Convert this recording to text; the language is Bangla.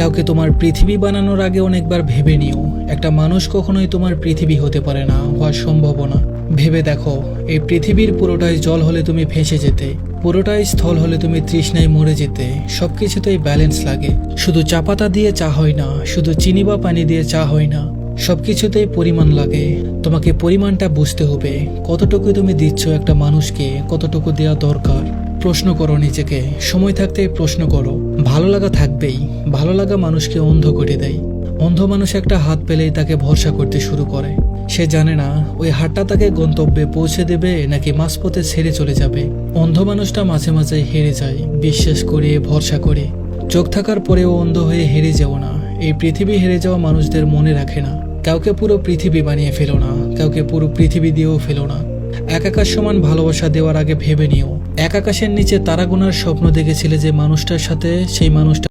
কাউকে তোমার পৃথিবী বানানোর আগে অনেকবার ভেবে নিও। একটা মানুষ কখনোই তোমার পৃথিবী হতে পারে না হওয়া সম্ভব না ভেবে দেখো, এই পৃথিবীর পুরোটাই জল হলে তুমি ভেসে যেতে, পুরোটাই স্থল হলে তুমি তৃষ্ণায় মরে যেতে, সবকিছুতেই ব্যালেন্স লাগে। শুধু চা পাতা দিয়ে চা হয় না, শুধু চিনি বা পানি দিয়ে চা হয় না, সবকিছুতেই পরিমাণ লাগে। তোমাকে পরিমাণটা বুঝতে হবে কতটুকু তুমি দিচ্ছ একটা মানুষকে, কতটুকু দেওয়া দরকার। প্রশ্ন করো নিজেকে। সময় থাকতে প্রশ্ন করো। ভালো লাগা থাকবেই। ভালো লাগা মানুষকে অন্ধ করে দেয়। অন্ধ মানুষ একটা হাত পেলেই তাকে ভরসা করতে শুরু করে। সে জানে না, ওই হাতটা তাকে গন্তব্যে পৌঁছে দেবে নাকি মাঝপথে ছেড়ে চলে যাবে। অন্ধ মানুষটা মাঝে মাঝে হেরে যায়, বিশ্বাস করে, ভরসা করে। চোখ থাকার পরেও অন্ধ হয়ে হেরে যাও না। এই পৃথিবী হেরে যাওয়া মানুষদের মনে রাখে না। কাউকে পুরো পৃথিবী বানিয়ে ফেলো না। কাউকে পুরো পৃথিবী দিয়েও ফেলো না। এক আকাশ সমান ভালোবাসা দেওয়ার আগে ভেবে নিও। একাকাশের নিচে তারা গুনার স্বপ্ন দেখেছিলে যে মানুষটার সাথে সেই মানুষটা